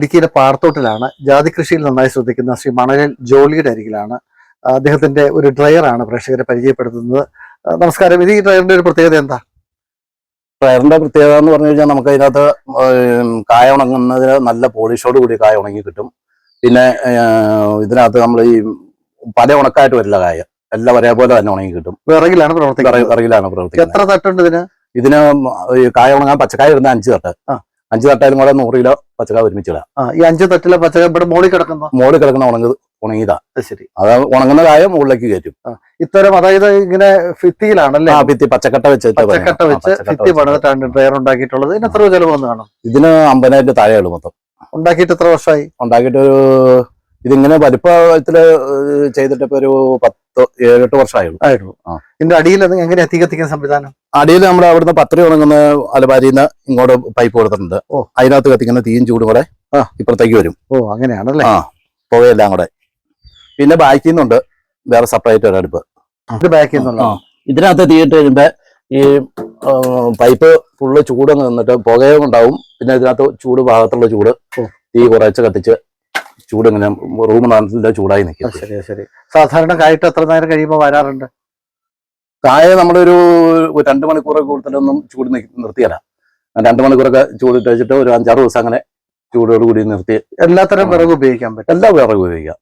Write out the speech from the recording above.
ഇടുക്കിയിലെ പാറത്തോട്ടിലാണ് ജാതി കൃഷിയിൽ നന്നായി ശ്രദ്ധിക്കുന്ന ശ്രീ മണലിൽ ജോളിയുടെ അരികിലാണ് അദ്ദേഹത്തിന്റെ ഒരു ഡ്രയറാണ് പ്രേക്ഷകരെ പരിചയപ്പെടുത്തുന്നത്. നമസ്കാരം. ഇത് ഈ ഡ്രയറിന്റെ ഒരു പ്രത്യേകത എന്താ? ഡ്രയറിന്റെ പ്രത്യേകത എന്ന് പറഞ്ഞു കഴിഞ്ഞാൽ നമുക്ക് അതിനകത്ത് കായ ഉണങ്ങുന്നതിന് നല്ല പോളിഷോട് കൂടി കായ ഉണങ്ങി കിട്ടും. പിന്നെ ഇതിനകത്ത് നമ്മൾ ഈ പല ഉണക്കായിട്ട് വരില്ല കായ എല്ലാം ഒരേപോലെ തന്നെ ഉണങ്ങി കിട്ടും. വിറകിലാണ് പ്രവർത്തിക്കുന്നത്. വിറകിലാണ് പ്രവർത്തിക്കുന്നത്. എത്ര തട്ടുണ്ട് ഇതിന്? ഇതിന് കായ ഉണങ്ങാൻ പച്ചക്കായ വരുന്ന അഞ്ച് തട്ട്. ആ. അഞ്ച് തട്ടായാലും കൂടെ നൂറ് കിലോ പച്ചക്കായ ഒരുമിച്ച് ആ, ഈ അഞ്ച് തട്ടിലെ പച്ചക്ക ഇവിടെ മോളി കിടക്കുന്ന? മോളിൽ കിടക്കുന്ന ഉണങ്ങ് ഉണങ്ങിയതാ. അത് ശരി. അത് ഉണങ്ങുന്ന കായ മുകളിലേക്ക് കയറ്റും. ഇത്തരം അതായത് ഇങ്ങനെ ഭിത്തിയിലാണല്ലേ? ആ ഭിത്തി പച്ചക്കട്ട വെച്ചിട്ട്. പച്ചക്കട്ട വെച്ച് ഫിത്തി. പണിതിട്ടാണ് ഡ്രയർ ഉണ്ടാക്കിയിട്ടുള്ളത് ഇതിന് എത്ര ചെലവ് വന്ന് കാണും? ഇതിന് അമ്പതിനായിരം താഴെയുള്ളൂ മൊത്തം. ഉണ്ടാക്കിയിട്ട് എത്ര വർഷമായി? ഉണ്ടാക്കിയിട്ട് ഒരു ഇതിങ്ങനെ വലിപ്പത്തിൽ ചെയ്തിട്ടിപ്പോ ഒരു പത്ത് ഏഴെട്ട് വർഷമായുള്ളൂ. ആയിരുന്നു. ആ. ഇതിന്റെ അടിയിൽ അത് എങ്ങനെയാ തീ സംവിധാനം? അടിയിൽ നമ്മൾ അവിടുന്ന് പത്രി ഉണങ്ങുന്ന അലമാരിയിൽ നിന്ന് ഇങ്ങോട്ട് പൈപ്പ് കൊടുത്തിട്ടുണ്ട്. ഓ. അതിനകത്ത് കത്തിക്കുന്ന തീയും ചൂടും കൂടെ ആ. ഇപ്പുറത്തേക്ക് വരും. ഓ അങ്ങനെയാണല്ലേ? ആ പുകയെല്ലാം കൂടെ. പിന്നെ ബാക്കിൽ നിന്നുണ്ട് വേറെ സെപ്പറേറ്റ് ഒരു അടുപ്പ്. ബാക്കിൽ നിന്നുള്ള. ഇതിനകത്ത് തീയിട്ട് കഴിയുമ്പോ ഈ പൈപ്പ് ഫുള്ള് ചൂട് നിന്നിട്ട് പുകയും ഉണ്ടാവും. പിന്നെ ഇതിനകത്ത് ചൂട് ഭാഗത്തുള്ള ചൂട് തീ കുറച്ച് കത്തിച്ച് ചൂട് ഇങ്ങനെ റൂം നല്ല ചൂടായി നിൽക്കും. ശരി ശരി. സാധാരണ കായിട്ട് എത്ര നേരം കഴിയുമ്പോൾ വരാറുണ്ട്? കായ നമ്മളൊരു രണ്ട് മണിക്കൂറൊക്കെ കൊടുത്തിട്ടൊന്നും ചൂട് നിർത്തിയല്ല. രണ്ട് മണിക്കൂറൊക്കെ ചൂടിട്ട് വെച്ചിട്ട് ഒരു അഞ്ചാറ് ദിവസം അങ്ങനെ ചൂടോട് കൂടി നിർത്തി. എല്ലാത്തരം വിറക് ഉപയോഗിക്കാൻ പറ്റും. എല്ലാ വിറകും ഉപയോഗിക്കാം.